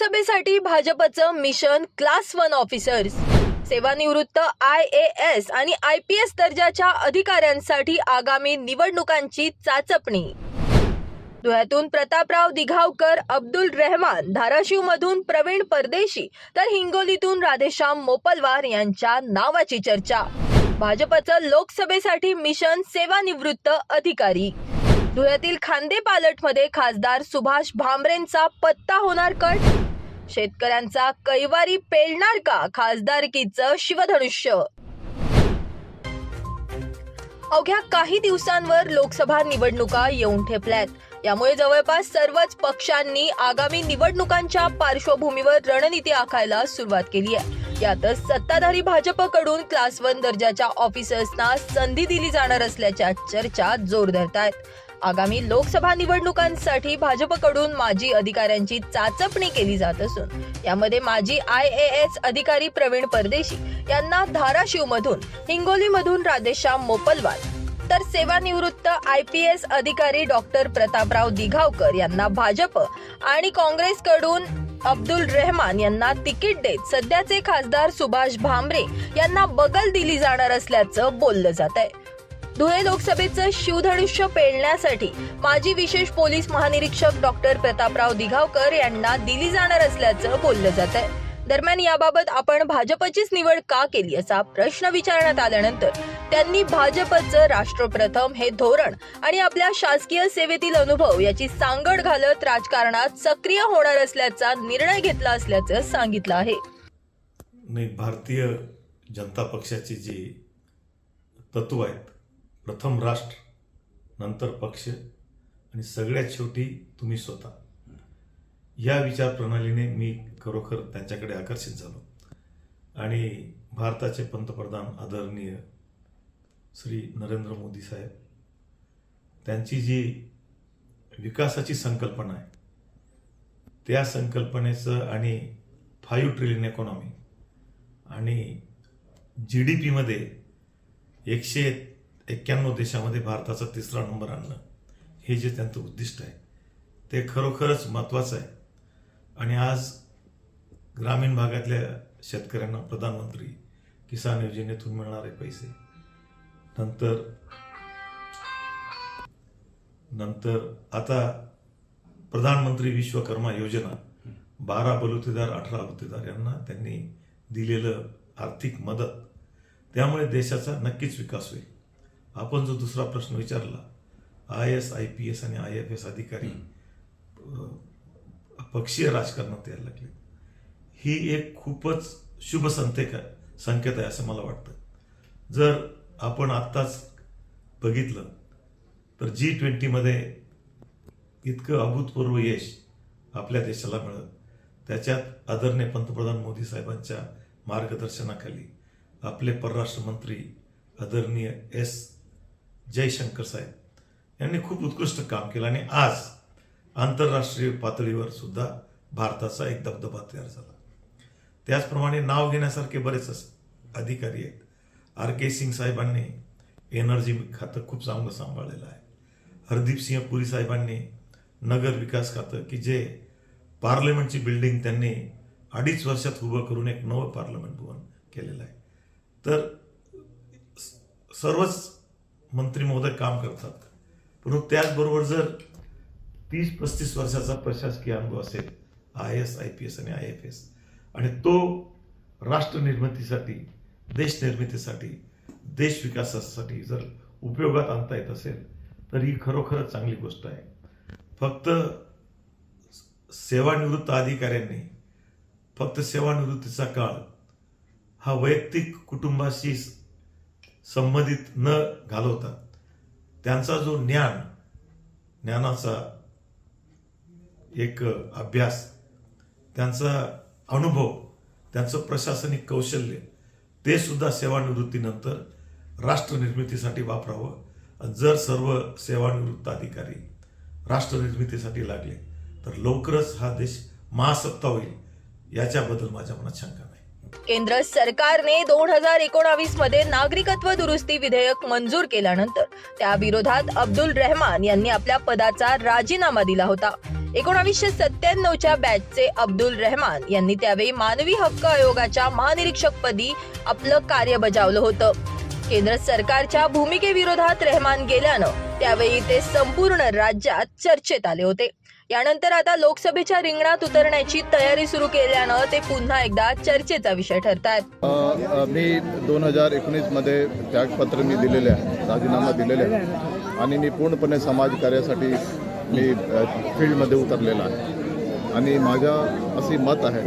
लोकसभेसाठी भाजपचं mission class one officers. सेवानिवृत्त आय ए एस आणि आय पी एस दर्जाच्या अधिकाऱ्यांसाठी आगामी निवडणुकांची चाचपणी. धुळ्यातून प्रतापराव दिघावकर अब्दुल रेहमान धाराशिवमधून प्रवीण परदेशी तर हिंगोलीतून राधेश्याम मोपलवार यांच्या नावाची चर्चा. भाजपचं लोकसभेसाठी मिशन सेवानिवृत्त अधिकारी. धुळ्यातील खांदेपालटमध्ये खासदार सुभाष भामरेंचा पत्ता होणार कट? शेतकऱ्यांचा कैवारी पेलणार का खासदारकीचं शिवधनुष्य? अवघ्या काही दिवसांवर लोकसभा निवडणुका येऊन ठेपल्यात. यामुळे जवळपास सर्वच पक्षांनी आगामी निवडणुकांच्या पार्श्वभूमीवर रणनीती आखायला सुरुवात केली आहे. यातच सत्ताधारी भाजपकडून क्लास वन दर्जाच्या ऑफिसर्सना संधी दिली जाणार असल्याच्या चर्चा जोर धरत आहेत आगामी लोकसभा निवडणुकांसाठी भाजपकडून माजी अधिकाऱ्यांची चाचपणी केली जात असून यामध्ये माजी आय ए एस अधिकारी प्रवीण परदेशी यांना धाराशिवमधून हिंगोलीमधून राधेश्याम मोपलवार तर सेवानिवृत्त आय पी एस अधिकारी डॉक्टर प्रतापराव दिघावकर यांना भाजप आणि काँग्रेसकडून अब्दुल रेहमान यांना तिकीट देत सध्याचे खासदार सुभाष भामरे यांना बगल दिली जाणार असल्याचं बोललं जात आहे धुळे लोकसभेचं शिवधनुष्य पेलण्यासाठी माजी विशेष पोलीस महानिरीक्षक डॉक्टर प्रतापराव दिघावकर यांना दिली जाणार असल्याचं बोललं जात आहे. दरम्यान याबाबत आपण भाजपचीच निवड का केली असा प्रश्न विचारण्यात आल्यानंतर त्यांनी भाजपचं राष्ट्रप्रथम हे धोरण आणि आपल्या शासकीय सेवेतील अनुभव याची सांगड घालत राजकारणात सक्रिय होणार असल्याचा निर्णय घेतला असल्याचं सांगितलं आहे. नाही भारतीय जनता पक्षाची जी तत्व आहेत प्रथम राष्ट्र नंतर पक्ष आणि सगळ्यात शेवटी तुम्ही स्वतः. या विचार प्रणालीने मी खरोखर त्यांच्याकडे आकर्षित झालो. आणि भारताचे पंतप्रधान आदरणीय श्री नरेंद्र मोदी साहेब त्यांची जी विकासाची संकल्पना आहे त्या संकल्पनेचं आणि फाईव्ह ट्रिलियन इकॉनॉमी आणि जी डी पीमध्ये एकशे एक्क्याण्णव देशामध्ये भारताचा तिसरा नंबर आणणं हे जे त्यांचं उद्दिष्ट आहे ते खरोखरच महत्त्वाचं आहे. आणि आज ग्रामीण भागातल्या शेतकऱ्यांना प्रधानमंत्री किसान योजनेतून मिळणारे पैसे नंतर नंतर आता प्रधानमंत्री विश्वकर्मा योजना बारा बलुतेदार अठरा बलुतेदार यांना त्यांनी दिलेलं आर्थिक मदत. त्यामुळे देशाचा नक्कीच विकास होईल. आपण जो दुसरा प्रश्न विचारला I S I P S आणि आय एफ एस अधिकारी पक्षीय राजकारणात यायला लागले. ही एक खूपच शुभ संकेत संकेत आहे असं मला वाटतं. जर आपण आत्ताच बघितलं तर जी ट्वेंटीमध्ये इतकं अभूतपूर्व यश आपल्या देशाला मिळत त्याच्यात आदरणीय पंतप्रधान मोदी साहेबांच्या मार्गदर्शनाखाली आपले परराष्ट्र मंत्री आदरणीय एस. जयशंकर साहेब. यांनी खूप उत्कृष्ट काम केलं आणि आज आंतरराष्ट्रीय पातळीवर सुद्धा भारताचा एक दबदबा तयार झाला. त्याचप्रमाणे नाव घेण्यासारखे बरेच अधिकारी आहेत. आर के सिंग साहेबांनी एनर्जी खातं खूप चांगलं सांभाळलेलं आहे. हरदीप सिंह पुरी साहेबांनी नगर विकास खातं की जे पार्लमेंटची बिल्डिंग त्यांनी अडीच वर्षात उभं करून एक नवं पार्लमेंट भवन केलेलं आहे. तर सर्वच मंत्री महोदय काम करतात. परंतु त्याचबरोबर जर तीस पस्तीस वर्षाचा प्रशासकीय अनुभव असेल I S I P S आणि आय एफ एस आणि तो राष्ट्र निर्मितीसाठी देश निर्मितीसाठी देश विकासासाठी जर उपयोगात आणता येत असेल तर ही खरोखरच चांगली गोष्ट आहे. फक्त सेवानिवृत्त अधिकाऱ्यांनी फक्त सेवानिवृत्तीचा काळ हा वैयक्तिक कुटुंबाशी संबंधित न घालवता त्यांचा जो ज्ञान ज्ञानाचा एक अभ्यास त्यांचा अनुभव त्यांचं प्रशासनिक कौशल्य ते सुद्धा सेवानिवृत्तीनंतर राष्ट्रनिर्मितीसाठी वापरावं. जर सर्व सेवानिवृत्त अधिकारी राष्ट्रनिर्मितीसाठी लागले तर लवकरच हा देश महासत्ता होईल याच्याबद्दल माझ्या मनात शंका केंद्र सरकारने दोन हजार एकोणावीसमध्ये नागरिकत्व दुरुस्ती विधेयक मंजूर केल्यानंतर त्या विरोधात अब्दुल रहमान यांनी आपल्या पदाचा राजीनामा दिला होता. एकोणावीसशे सत्त्याण्णवच्या बॅचचे अब्दुल रहमान यांनी त्यावेळी मानवी हक्क आयोगाच्या महानिरीक्षकपदी आपलं कार्य बजावलं होतं. केंद्र सरकारच्या भूमिकेविरोधात रहमान गेल्यानं त्यावेळी ते संपूर्ण राज्यात चर्चेत आले होते. यानंतर आता लोकसभेच्या रिंगणात उतरण्याची तयारी सुरू केल्यानं ते पुन्हा एकदा चर्चेचा विषय ठरतात मी दोन हजार एकोणीसमध्ये त्यागपत्र मी दिलेले आहे राजीनामा दिलेले आहे. आणि मी पूर्णपणे समाजकार्यासाठी मी फील्डमध्ये उतरलेला आहे. आणि माझ्या असे मत आहे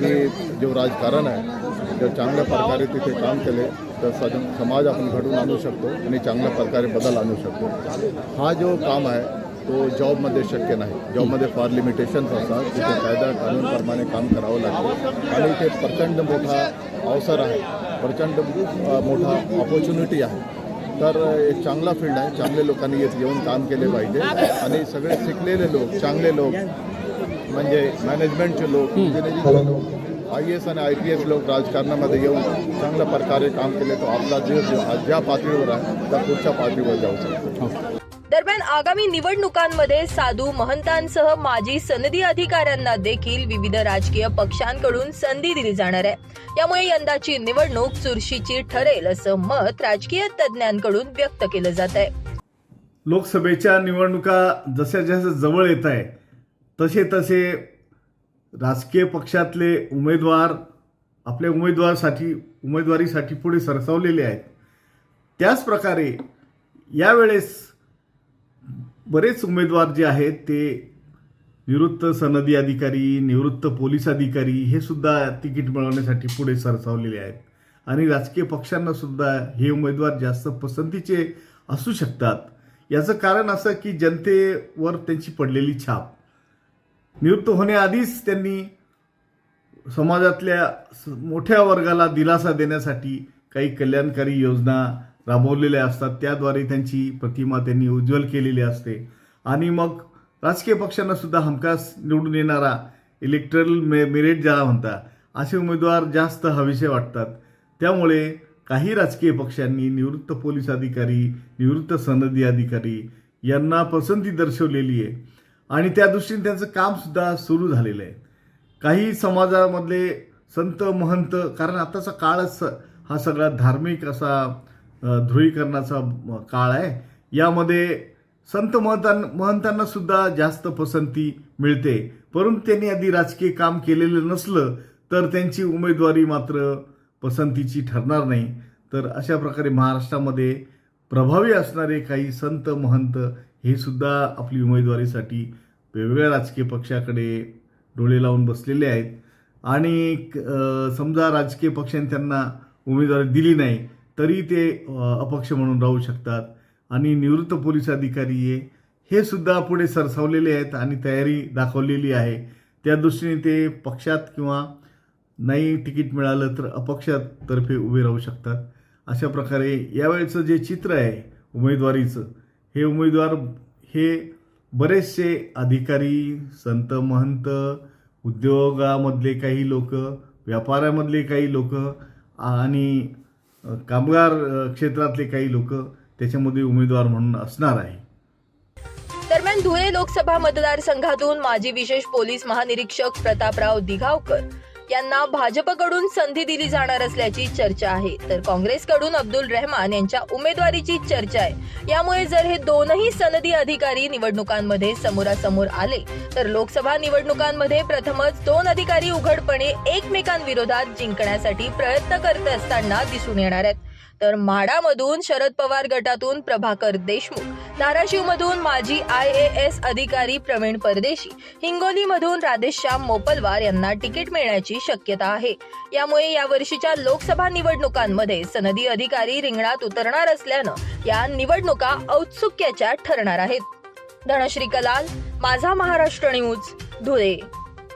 की जो राजकारण आहे जर चांगल्या प्रकारे तिथे काम केले तर सज समाज आपण घडवून आणू शकतो आणि चांगल्या प्रकारे बदल आणू शकतो. हा जो काम आहे तो जॉबमध्ये शक्य नाही. जॉबमध्ये फार लिमिटेशन्स असतात. तिथे कायदा कानूनप्रमाणे काम करावं लागतं. आणि इथे प्रचंड मोठा अवसर आहे. प्रचंड मोठा ऑपॉर्च्युनिटी आहे. तर एक चांगला फील्ड आहे. चांगले लोकांनी येत येऊन काम केले पाहिजे. आणि सगळे शिकलेले लोक चांगले लोक म्हणजे मॅनेजमेंटचे लोक इंजिनिअरिंगचे लोक आय एस आणि आय पी एस लोक राजकारणामध्ये येऊन चांगल्या प्रकारे काम केले तो आपला जीव ज्या पातळीवर आहे त्या पुढच्या पातळीवर जाऊ शकतो. दरम्यान आगामी निवडणुकांमध्ये साधू महंतांसह माजी सनदी अधिकाऱ्यांना देखील विविध राजकीय पक्षांकडून संधी दिली जाणार आहे. यामुळे यंदाची निवडणूक चुरशीची ठरेल असं मत राजकीय तज्ज्ञांकडून व्यक्त केलं जात आहे. लोकसभेच्या निवडणुका जशा जशा जवळ येत आहे तसे तसे राजकीय पक्षातले उमेदवार आपल्या उमेदवारसाठी उमेदवारीसाठी पुढे सरसावलेले आहेत. त्याच प्रकारे यावेळेस बरेच उमेदवार जे आहेत ते निवृत्त सनदी अधिकारी निवृत्त पोलीस अधिकारी हे सुद्धा तिकीट मिळवण्यासाठी पुढे सरसावलेले आहेत. आणि राजकीय पक्षांना सुद्धा हे उमेदवार जास्त पसंतीचे असू शकतात. याचं कारण असं की जनतेवर त्यांची पडलेली छाप. निवृत्त होण्याआधीच त्यांनी समाजातल्या स- मोठ्या वर्गाला दिलासा देण्यासाठी काही कल्याणकारी योजना राबवलेल्या असतात. त्याद्वारे त्यांची प्रतिमा त्यांनी उज्ज्वल केलेली असते. आणि मग राजकीय पक्षांना सुद्धा हमखास निवडून येणारा इलेक्ट्रल मे मेरिट ज्याला म्हणतात असे उमेदवार जास्त हवेसे वाटतात. त्यामुळे काही राजकीय पक्षांनी निवृत्त पोलीस अधिकारी निवृत्त सनदी अधिकारी यांना पसंती दर्शवलेली आहे. आणि त्या दृष्टीने त्यांचं कामसुद्धा सुरू झालेलं आहे. काही समाजामधले संत महंत कारण आताचा काळच हा सगळा धार्मिक असा ध्रुवीकरणाचा काळ आहे. यामध्ये संत महंतां महंतांना सुद्धा जास्त पसंती मिळते. परंतु त्यांनी आधी राजकीय काम केलेलं नसलं तर त्यांची उमेदवारी मात्र पसंतीची ठरणार नाही. तर अशा प्रकारे महाराष्ट्रामध्ये प्रभावी असणारे काही संत महंत हे सुद्धा आपली उमेदवारीसाठी वेगवेगळ्या राजकीय पक्षाकडे डोळे लावून बसलेले आहेत. आणि समजा राजकीय पक्षाने त्यांना उमेदवारी दिली नाही तरी ते अपक्ष म्हणून राहू शकतात. आणि निवृत्त पोलीस अधिकारी हे हे सुद्धा पुढे सरसावलेले आहेत आणि तयारी दाखवलेली आहे. त्या दृष्टीने ते पक्षात किंवा नाही तिकीट मिळालं तर अपक्षातर्फे उभे राहू शकतात. अशा प्रकारे यावेळचं जे चित्र आहे उमेदवारीचं हे उमेदवार हे बरेचसे अधिकारी संत महंत उद्योगामधले काही लोक व्यापारामधले काही लोक आणि कामगार क्षेत्रातले काही लोक त्याच्यामध्ये उमेदवार म्हणून असणार आहे. दरम्यान धुळे लोकसभा मतदारसंघातून माजी विशेष पोलीस महानिरीक्षक प्रतापराव दिघावकर यांना भाजपकडून संधी दिली जाणार असल्याची चर्चा आहे. तर काँग्रेसकडून अब्दुल रहमान यांच्या उमेदवारीची चर्चा आहे. यामुळे जर हे दोनही सनदी अधिकारी निवडणुकांमध्ये समोरासमोर आले तर लोकसभा निवडणुकांमध्ये प्रथमच दोन अधिकारी उघडपणे एकमेकांविरोधात जिंकण्यासाठी प्रयत्न करत असताना दिसून येणार आहेत. तर म्हाडामधून शरद पवार गटातून प्रभाकर देशमुख धाराशिवमधून माजी आय ए एस अधिकारी प्रवीण परदेशी हिंगोलीमधून राधेश्याम मोपलवार यांना तिकीट मिळण्याची शक्यता आहे. यामुळे यावर्षीच्या लोकसभा निवडणुकांमध्ये सनदी अधिकारी रिंगणात उतरणार असल्यानं या निवडणुका औत्सुक्याच्या ठरणार आहेत. धनश्री कलाल माझा महाराष्ट्र न्यूज धुळे.